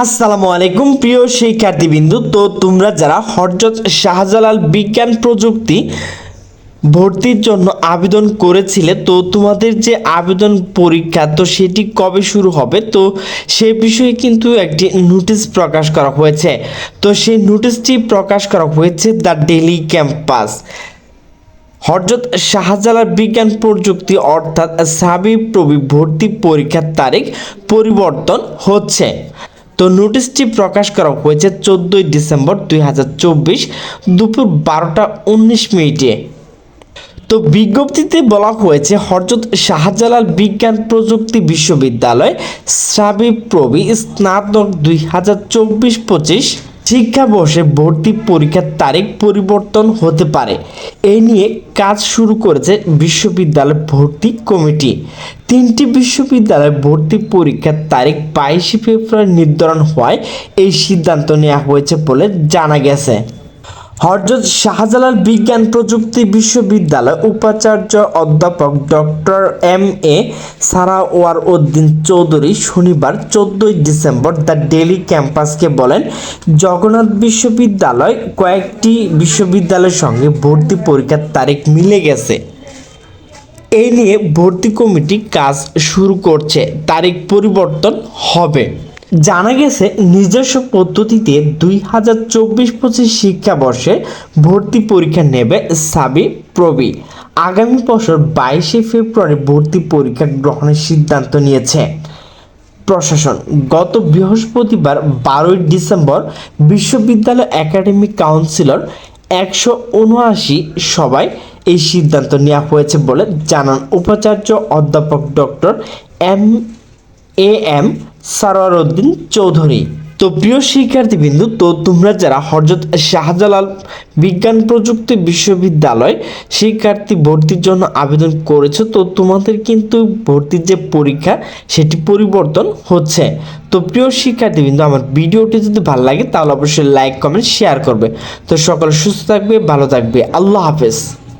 আসসালামু আলাইকুম, প্রিয় শিক্ষার্থীবৃন্দু তো তোমরা যারা হরজত শাহজালাল বিজ্ঞান প্রযুক্তি ভর্তির জন্য আবেদন করেছিলে, তো তোমাদের যে আবেদন পরীক্ষা, তো সেটি কবে শুরু হবে? তো সে বিষয়ে কিন্তু একটি নোটিশ প্রকাশ করা হয়েছে। তো সেই নোটিশটি প্রকাশ করা হয়েছে দ্য ডেলি ক্যাম্পাস। হরজত শাহজালাল বিজ্ঞান প্রযুক্তি, অর্থাৎ সাবি প্রবি ভর্তি পরীক্ষার তারিখ পরিবর্তন হচ্ছে। তো নোটিশটি প্রকাশ করা হয়েছে চোদ্দোই ডিসেম্বর দুই হাজার চব্বিশ দুপুর বারোটা উনিশ মিনিটে। তো বিজ্ঞপ্তিতে বলা হয়েছে, হরজত শাহজালাল বিজ্ঞান প্রযুক্তি বিশ্ববিদ্যালয় সাবি প্রবি স্নাতক দুই হাজার চব্বিশ পঁচিশ শিক্ষাবর্ষে ভর্তি পরীক্ষার তারিখ পরিবর্তন হতে পারে। এ নিয়ে কাজ শুরু করেছে বিশ্ববিদ্যালয় ভর্তি কমিটি। তিনটি বিশ্ববিদ্যালয় ভর্তি পরীক্ষার তারিখ বাইশে ফেব্রুয়ারি নির্ধারণ হওয়ায় এই সিদ্ধান্ত নেওয়া হয়েছে বলে জানা গেছে। হরজত শাহজালাল বিজ্ঞান প্রযুক্তি বিশ্ববিদ্যালয় উপাচার্য অধ্যাপক doctor M A Sarwar Uddin Chowdhury শনিবার চোদ্দই ডিসেম্বর দ্য ডেলি ক্যাম্পাসকে বলেন, জগন্নাথ বিশ্ববিদ্যালয় কয়েকটি বিশ্ববিদ্যালয়ের সঙ্গে ভর্তি পরীক্ষার তারিখ মিলে গেছে। এই নিয়ে ভর্তি কমিটি কাজ শুরু করছে। তারিখ পরিবর্তন হবে। জানা গেছে নিজস্ব পদ্ধতিতে দুই হাজার চব্বিশ পঁচিশ শিক্ষাবর্ষে ভর্তি পরীক্ষা নেবে সাবি প্রবি আগামী বছর বাইশে ফেব্রুয়ারি ভর্তি পরীক্ষা গ্রহণের সিদ্ধান্ত নিয়েছে। প্রশাসন, গত বৃহস্পতিবার বারোই ডিসেম্বর বিশ্ববিদ্যালয় একাডেমিক কাউন্সিলর একশো উনআশি সবাই এই সিদ্ধান্ত নেওয়া হয়েছে বলে জানান উপাচার্য অধ্যাপক doctor M A M Sarwar Uddin Chowdhury. তো প্রিয় শিক্ষার্থীবৃন্দু, তো তোমরা যারা হরজত শাহজালাল বিজ্ঞান প্রযুক্তি বিশ্ববিদ্যালয় শিক্ষার্থী ভর্তির জন্য আবেদন করেছ, তো তোমাদের কিন্তু ভর্তির যে পরীক্ষা, সেটি পরিবর্তন হচ্ছে। তো প্রিয় শিক্ষার্থীবৃন্দু, আমার ভিডিওটি যদি ভালো লাগে, তাহলে অবশ্যই লাইক, কমেন্ট, শেয়ার করবে। তো সকলে সুস্থ থাকবে, ভালো থাকবে। আল্লাহ হাফেজ।